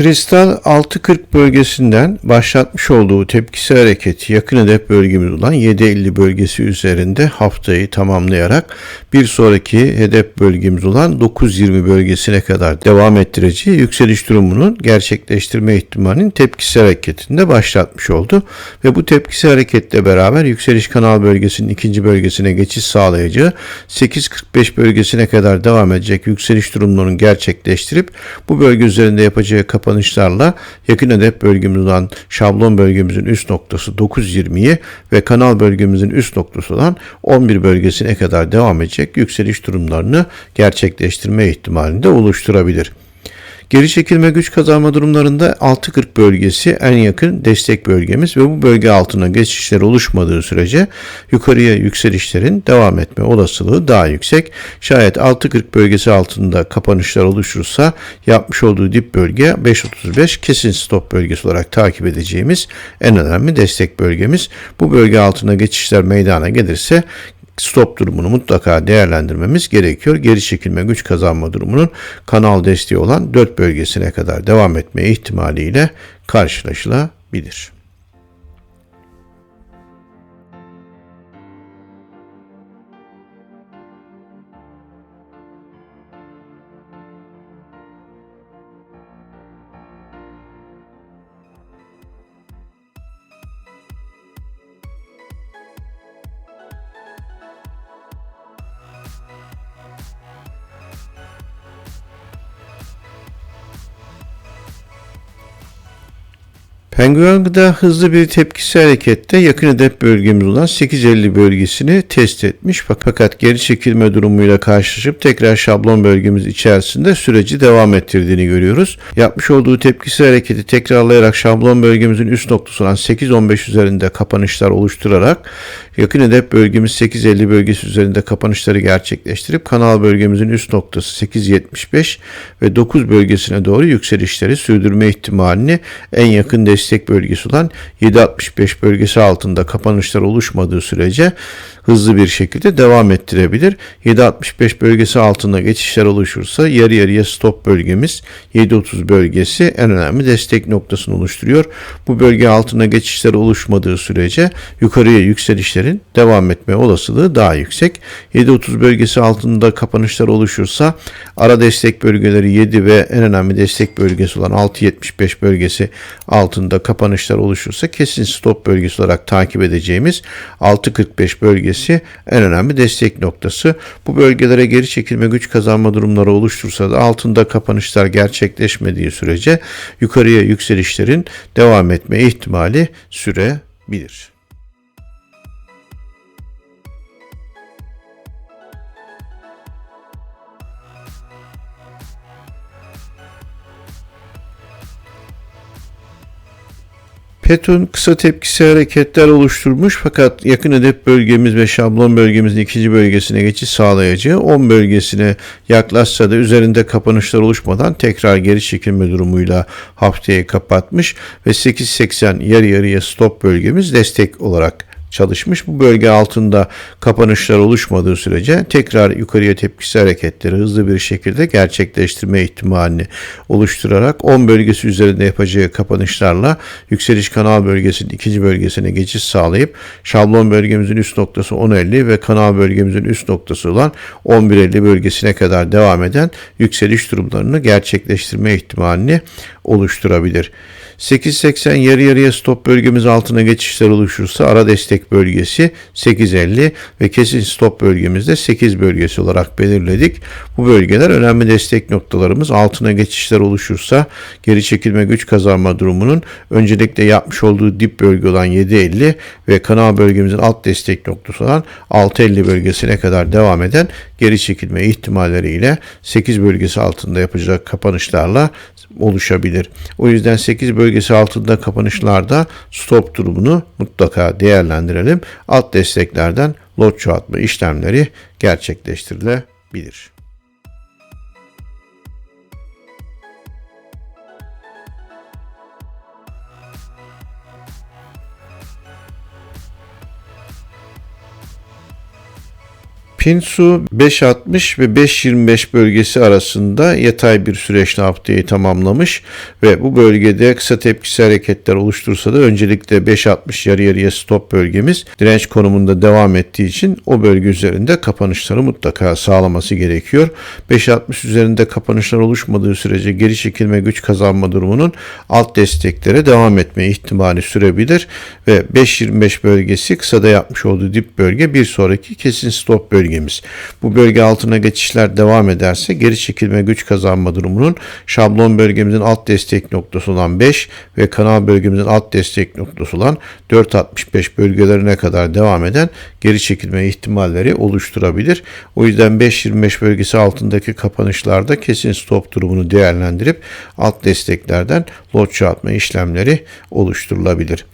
Kristal 640 bölgesinden başlatmış olduğu tepkisi hareketi yakın hedef bölgemiz olan 750 bölgesi üzerinde haftayı tamamlayarak bir sonraki hedef bölgemiz olan 920 bölgesine kadar devam ettireceği yükseliş durumunun gerçekleştirme ihtimalinin tepkisi hareketinde başlatmış oldu. Ve bu tepkisi hareketle beraber yükseliş kanal bölgesinin ikinci bölgesine geçiş sağlayacağı 845 bölgesine kadar devam edecek yükseliş durumlarının gerçekleştirip bu bölge üzerinde yapacağı kapanışlarla yakın hedef bölgemiz olan şablon bölgemizin üst noktası 9.20'yi ve kanal bölgemizin üst noktası olan 11 bölgesine kadar devam edecek yükseliş durumlarını gerçekleştirme ihtimalini de oluşturabilir. Geri çekilme güç kazanma durumlarında 6.40 bölgesi en yakın destek bölgemiz ve bu bölge altına geçişler oluşmadığı sürece yukarıya yükselişlerin devam etme olasılığı daha yüksek. Şayet 6.40 bölgesi altında kapanışlar oluşursa yapmış olduğu dip bölge 5.35 kesin stop bölgesi olarak takip edeceğimiz en önemli destek bölgemiz. Bu bölge altına geçişler meydana gelirse stop durumunu mutlaka değerlendirmemiz gerekiyor. Geri çekilme güç kazanma durumunun kanal desteği olan 4 bölgesine kadar devam etme ihtimaliyle karşılaşılabilir. Penguen'da hızlı bir tepkisi harekette yakın hedef bölgemiz olan 850 bölgesini test etmiş fakat geri çekilme durumuyla karşılaşıp tekrar şablon bölgemiz içerisinde süreci devam ettirdiğini görüyoruz. Yapmış olduğu tepkisi hareketi tekrarlayarak şablon bölgemizin üst noktası olan 8.15 üzerinde kapanışlar oluşturarak yakın hedef bölgemiz 8.50 bölgesi üzerinde kapanışları gerçekleştirip kanal bölgemizin üst noktası 8.75 ve 9 bölgesine doğru yükselişleri sürdürme ihtimalini en yakın destek destek bölgesi olan 7.65 bölgesi altında kapanışlar oluşmadığı sürece hızlı bir şekilde devam ettirebilir. 7.65 bölgesi altında geçişler oluşursa yarı yarıya stop bölgemiz 7.30 bölgesi en önemli destek noktasını oluşturuyor. Bu bölge altına geçişler oluşmadığı sürece yukarıya yükselişlerin devam etme olasılığı daha yüksek. 7.30 bölgesi altında kapanışlar oluşursa ara destek bölgeleri 7 ve en önemli destek bölgesi olan 6.75 bölgesi altında kapanışlar oluşursa kesin stop bölgesi olarak takip edeceğimiz 6.45 bölgesi en önemli destek noktası. Bu bölgelere geri çekilme güç kazanma durumları oluştursa da altında kapanışlar gerçekleşmediği sürece yukarıya yükselişlerin devam etme ihtimali sürebilir. Peton kısa tepkisi hareketler oluşturmuş fakat yakın hedef bölgemiz ve şablon bölgemizin ikinci bölgesine geçiş sağlayacağı 10 bölgesine yaklaşsa da üzerinde kapanışlar oluşmadan tekrar geri çekilme durumuyla haftayı kapatmış ve 8.80 yarı yarıya stop bölgemiz destek olarak çalışmış. Bu bölge altında kapanışlar oluşmadığı sürece tekrar yukarıya tepkisi hareketleri hızlı bir şekilde gerçekleştirme ihtimalini oluşturarak 10 bölgesi üzerinde yapacağı kapanışlarla yükseliş kanal bölgesinin ikinci bölgesine geçiş sağlayıp şablon bölgemizin üst noktası 10.50 ve kanal bölgemizin üst noktası olan 11.50 bölgesine kadar devam eden yükseliş durumlarını gerçekleştirme ihtimalini oluşturabilir. 8.80 yarı yarıya stop bölgemiz altına geçişler oluşursa ara destek bölgesi 8.50 ve kesin stop bölgemizde 8 bölgesi olarak belirledik. Bu bölgeler önemli destek noktalarımız altına geçişler oluşursa geri çekilme güç kazanma durumunun öncelikle yapmış olduğu dip bölge olan 7.50 ve kanal bölgemizin alt destek noktası olan 6.50 bölgesine kadar devam eden geri çekilme ihtimalleriyle 8 bölgesi altında yapacak kapanışlarla oluşabilir. O yüzden 8 bölgesi altında kapanışlarda stop durumunu mutlaka değerlendirelim. Alt desteklerden lot çoğaltma işlemleri gerçekleştirilebilir. Pinsu 5.60 ve 5.25 bölgesi arasında yatay bir süreçle haftayı tamamlamış ve bu bölgede kısa tepkisi hareketler oluştursa da öncelikle 5.60 yarı yarıya stop bölgemiz direnç konumunda devam ettiği için o bölge üzerinde kapanışları mutlaka sağlaması gerekiyor. 5.60 üzerinde kapanışlar oluşmadığı sürece geri çekilme güç kazanma durumunun alt desteklere devam etme ihtimali sürebilir ve 5.25 bölgesi kısada yapmış olduğu dip bölge bir sonraki kesin stop bölge bölgemiz. Bu bölge altına geçişler devam ederse geri çekilme güç kazanma durumunun şablon bölgemizin alt destek noktası olan 5 ve kanal bölgemizin alt destek noktası olan 4.65 bölgelerine kadar devam eden geri çekilme ihtimalleri oluşturabilir. O yüzden 5.25 bölgesi altındaki kapanışlarda kesin stop durumunu değerlendirip alt desteklerden lot atma işlemleri oluşturulabilir.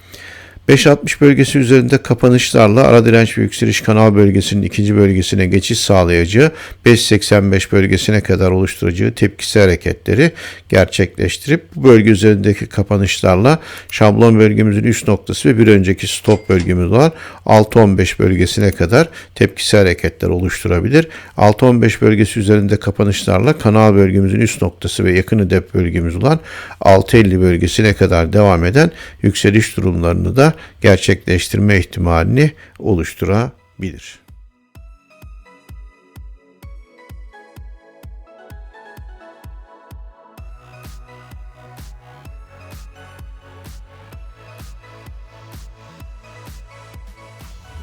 5.60 bölgesi üzerinde kapanışlarla ara direnç ve yükseliş kanal bölgesinin ikinci bölgesine geçiş sağlayacağı 5.85 bölgesine kadar oluşturacağı tepkisi hareketleri gerçekleştirip bu bölge üzerindeki kapanışlarla şablon bölgemizin üst noktası ve bir önceki stop bölgemiz olan 6.15 bölgesine kadar tepkisi hareketler oluşturabilir. 6.15 bölgesi üzerinde kapanışlarla kanal bölgemizin üst noktası ve yakını dep bölgemiz olan 6.50 bölgesine kadar devam eden yükseliş durumlarını da gerçekleştirme ihtimalini oluşturabilir.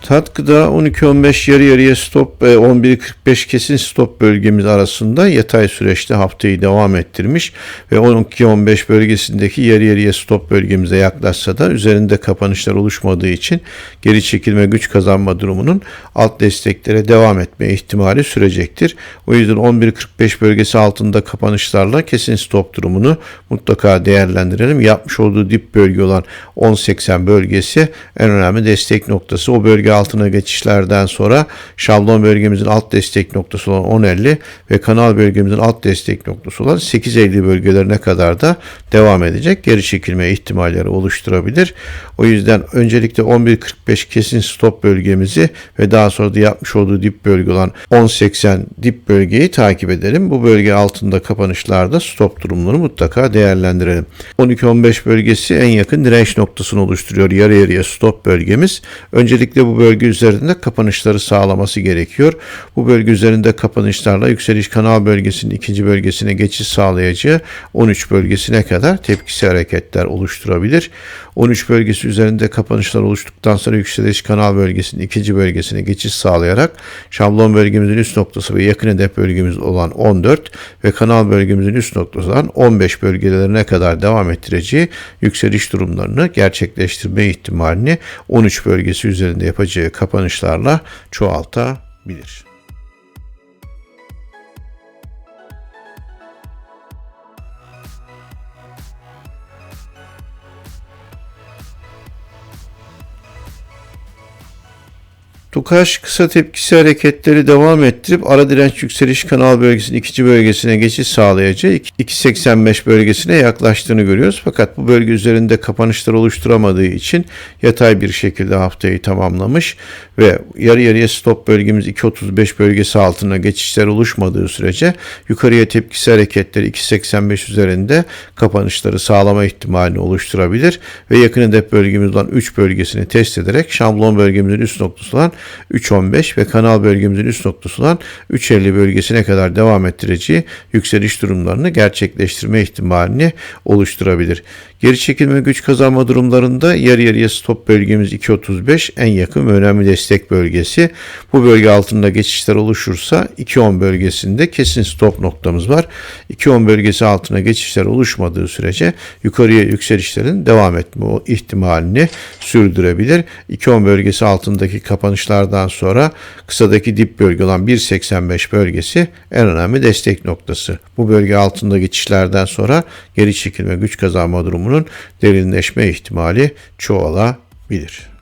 Tatkıda 12-15 yarı yarıya stop ve 11-45 kesin stop bölgemiz arasında yatay süreçte haftayı devam ettirmiş ve 12-15 bölgesindeki yarı yarıya stop bölgemize yaklaşsa da üzerinde kapanışlar oluşmadığı için geri çekilme güç kazanma durumunun alt desteklere devam etme ihtimali sürecektir. O yüzden 11-45 bölgesi altında kapanışlarla kesin stop durumunu mutlaka değerlendirelim. Yapmış olduğu dip bölge olan 10-80 bölgesi en önemli destek noktası. O bölge altına geçişlerden sonra şablon bölgemizin alt destek noktası olan 10.50 ve kanal bölgemizin alt destek noktası olan 8.50 bölgelerine kadar da devam edecek. Geri çekilme ihtimalleri oluşturabilir. O yüzden öncelikle 11.45 kesin stop bölgemizi ve daha sonra da yapmış olduğu dip bölge olan 10.80 dip bölgeyi takip edelim. Bu bölge altında kapanışlarda stop durumları mutlaka değerlendirelim. 12-15 bölgesi en yakın direnç noktasını oluşturuyor. Yarı yarıya stop bölgemiz. Öncelikle bu bölge üzerinde kapanışları sağlaması gerekiyor. Bu bölge üzerinde kapanışlarla yükseliş kanal bölgesinin ikinci bölgesine geçiş sağlayacağı 13 bölgesine kadar tepkisi hareketler oluşturabilir. 13 bölgesi üzerinde kapanışlar oluştuktan sonra yükseliş kanal bölgesinin ikinci bölgesine geçiş sağlayarak şablon bölgemizin üst noktası ve yakın hedef bölgemiz olan 14 ve kanal bölgemizin üst noktası olan 15 bölgelerine kadar devam ettireceği yükseliş durumlarını gerçekleştirme ihtimalini 13 bölgesi üzerinde yapacağı kapanışlarla çoğaltabilir. Tukaş kısa tepkisi hareketleri devam ettirip ara direnç yükseliş kanal bölgesinin ikinci bölgesine geçiş sağlayacağı 2.85 bölgesine yaklaştığını görüyoruz. Fakat bu bölge üzerinde kapanışlar oluşturamadığı için yatay bir şekilde haftayı tamamlamış ve yarı yarıya stop bölgemiz 2.35 bölgesi altına geçişler oluşmadığı sürece yukarıya tepkisi hareketleri 2.85 üzerinde kapanışları sağlama ihtimalini oluşturabilir ve yakın hedef bölgemiz olan 3 bölgesini test ederek şablon bölgemizin üst noktası olan 3.15 ve kanal bölgemizin üst noktası olan 3.50 bölgesine kadar devam ettireceği yükseliş durumlarını gerçekleştirme ihtimalini oluşturabilir. Geri çekilme güç kazanma durumlarında yarı yarıya stop bölgemiz 2.35 en yakın ve önemli destek bölgesi. Bu bölge altında geçişler oluşursa 2.10 bölgesinde kesin stop noktamız var. 2.10 bölgesi altına geçişler oluşmadığı sürece yukarıya yükselişlerin devam etme ihtimalini sürdürebilir. 2.10 bölgesi altındaki kapanışlardan sonra kısadaki dip bölge olan 1.85 bölgesi en önemli destek noktası. Bu bölge altında geçişlerden sonra geri çekilme güç kazanma durumunu sorunun derinleşme ihtimali çoğalabilir.